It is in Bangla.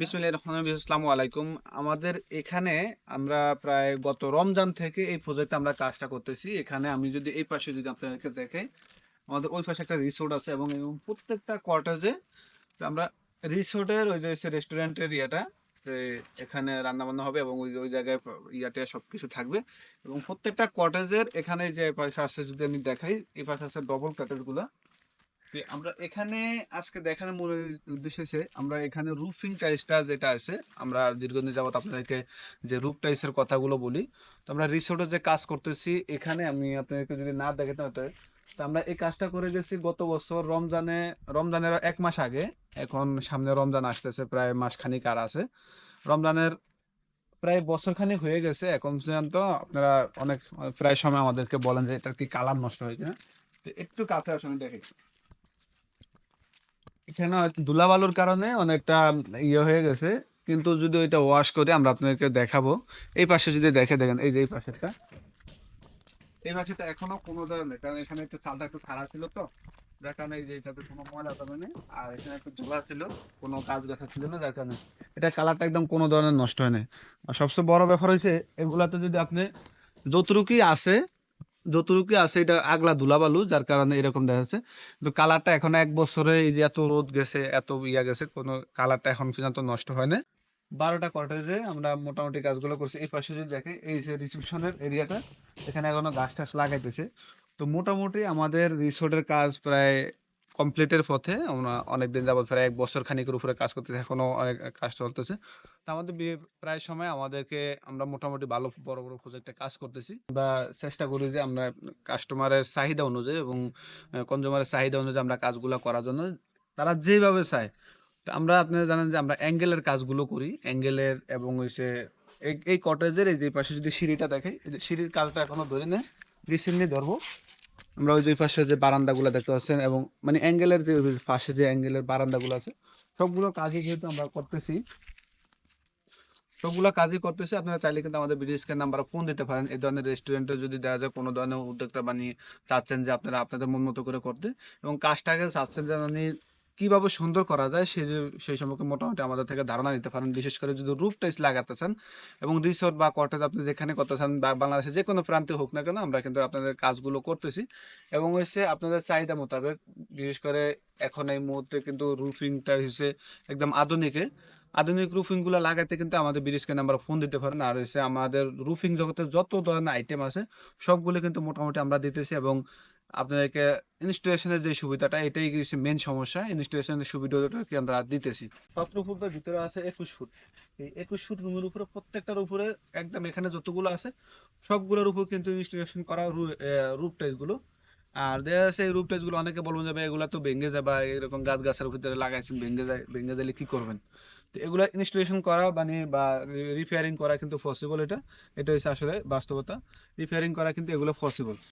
বিসমিল্লাহির রহমানির রহিম, আসসালামু আলাইকুম। আমাদের এখানে আমরা প্রায় গত রমজান থেকে এই প্রজেক্টে আমরা কাজটা করতেছি। এখানে আমি যদি এই পাশে যদি আপনাদেরকে দেখে, আমাদের ওই পাশে একটা রিসোর্ট আছে এবং প্রত্যেকটা কটেজে আমরা রিসোর্টের ওই যে রেস্টুরেন্টের ইয়েটা এখানে রান্না বান্না হবে এবং ওই ওই জায়গায় ইয়াতে সব কিছু থাকবে। এবং প্রত্যেকটা কটেজের এখানে যে পাশে আছে যদি আমি দেখাই, এই পাশে আছে ডবল কটেজগুলা। তো আমরা এখানে আজকে দেখানোর মূল উদ্দেশ্য হচ্ছে আমরা এখানে রুফিং টাইলসটা যেটা আছে, আমরা দীর্ঘদিন যাবত আপনাদেরকে যে রুফ টাইলসের কথাগুলো বলি, তো আমরা রিসোর্টে যে কাজ করতেছি, এখানে আমি আপনাদেরকে যদি না দেখাতে তো আমরা এই কাজটা করে গেছি গত বছর রমজানে, রমজানের এক মাস আগে, এখন সামনে রমজান আসতেছে, প্রায় মাস খানিক আর আছে। রমজানের প্রায় বছর খানিক হয়ে গেছে, এখন পর্যন্ত আপনারা অনেক, প্রায় সময় আমাদেরকে বলেন যে এটা কি কালার নষ্ট হয়েছে তো একটু কাছে আসলে দেখে এখানে হয়তো ধুলাবালুর কারণে অনেকটা ইয়ে হয়ে গেছে। কিন্তু যদি ওইটা ওয়াশ করে আমরা আপনাদেরকে দেখাবো। এই পাশে যদি দেখে দেখেন, এই যে এই পাশেরটা। এই পাশেটা এখনও কোনো ধরনের, কারণ এখানে একটু চালটা একটু খারাপ ছিল তো। যার কারণে এই যে এটাতে কোনো ময়লা জমে নেই। আর এখানে একটু ধোলা ছিল, কোনো কাজ দেখা ছিল না, যার কারণে। এটা কালারটা একদম কোনো ধরনের নষ্ট হয় না আর সবচেয়ে বড় ব্যাপার হয়েছে, এগুলাতে যদি আপনি যতটুকুই আছে যতটুকুই আছে এটা আগলা ধুলাবালু, যার কারণে এরকম দেখা যাচ্ছে। কিন্তু কালারটা এখন এক বছরে এই এত রোদ গেছে, এত ইয়া গেছে, কোনো কালারটা এখন পর্যন্ত নষ্ট হয় না বারোটা কোয়ার্টারে আমরা মোটামুটি গাছগুলো করছি। এই পাশে যদি দেখে, এই যে রিসেপশনের এরিয়াটা, এখানে এখনও গাছ টাছ লাগাইতেছে। তো মোটামুটি আমাদের রিসোর্টের কাজ প্রায় কমপ্লিটের পথে আমরা অনেক দিন যাবত প্রায় এক বছর খানিকের উপরে কাজ করতেছে, এখনও অনেক কাজ চলতেছে। তো আমাদের প্রায় সময় আমাদেরকে আমরা মোটামুটি ভালো, বড় বড় প্রজেক্টে কাজ করতেছি। বা চেষ্টা করি যে আমরা কাস্টমারের চাহিদা অনুযায়ী এবং কনজিউমারের চাহিদা অনুযায়ী আমরা কাজগুলো করার জন্য তারা যেভাবে চায়। তো আমরা আপনারা জানেন যে আমরা অ্যাঙ্গেলের কাজগুলো করি অ্যাঙ্গেলের এবং এই- এই কটেজের এই যে পাশে যদি সিঁড়িটা দেখে সিঁড়ির কাজটা এখনও ধরে নেয় রিসেন্টলি ধরবো। আমরা ওই যে পাশে যে বারান্দাগুলো দেখতে পাচ্ছেন এবং মানে অ্যাঙ্গেলের যে পাশে যে অ্যাঙ্গেলের বারান্দাগুলো আছে, সবগুলো কাজই যেহেতু আমরা করতেছি, সবগুলো কাজই করতেছি, আপনারা চাইলে কিন্তু আমাদের বিডি স্ক্যান নাম্বার ফোন দিতে পারেন। এই ধরনের রেস্টুরেন্টে যদি দেখা যায় কোনো ধরনের উদ্যোক্তা বানিয়ে চাচ্ছেন যে আপনারা আপনাদের মন মতো করে করতে এবং কাজটাকে চাচ্ছেন যেন কীভাবে সুন্দর করা যায় সেই সেই সম্পর্কে মোটামুটি আমাদের থেকে ধারণা নিতে পারেন। বিশেষ করে যদি রুফ টাইস লাগাতে চান এবং রিসোর্ট বা কটেজ আপনি যেখানে করতে চান, বা বাংলাদেশে যে কোনো প্রান্তে হোক না কেন আমরা কিন্তু আপনাদের কাজগুলো করতেছি এবং হচ্ছে আপনাদের চাহিদা মোতাবেক, বিশেষ করে এখন এই মুহূর্তে কিন্তু রুফিংটা হচ্ছে একদম আধুনিকে। আধুনিক রুফিংগুলো লাগাইতে কিন্তু আমাদের বিরিজকে নাম্বার ফোন দিতে পারেন। আর হচ্ছে আমাদের রুফিং জগতে যত ধরনের আইটেম আছে, সবগুলো কিন্তু মোটামুটি আমরা দিতেছি এবং আপনাদেরকে ইনস্টলেশনের যে সুবিধাটা, এটাই মেন সমস্যা। ইনস্টলেশনের সুবিধাটা কি আমরা দিতেছি? সতেরো ফুটের ভিতরে আছে একুশ ফুট। এই একুশ ফুট রুমের উপরে প্রত্যেকটার উপরে একদম এখানে যতগুলো আছে, সবগুলোর উপর কিন্তু ইনস্টলেশন করা রুফ টাইলগুলো। আর দেখা যাচ্ছে এই রুফ টাইলগুলো অনেকে বলবেন যে এগুলো তো ভেঙে যায় বা এরকম গাছ গাছের ভিতরে লাগাইছেন, ভেঙে যায়, ভেঙে দিলে কি করবেন? তো এগুলো ইনস্টলেশন করা মানে বা রিপেয়ারিং করা কিন্তু পসিবল এটা। এটা হচ্ছে আসলে বাস্তবতা। রিপেয়ারিং করা কিন্তু এগুলো পসিবল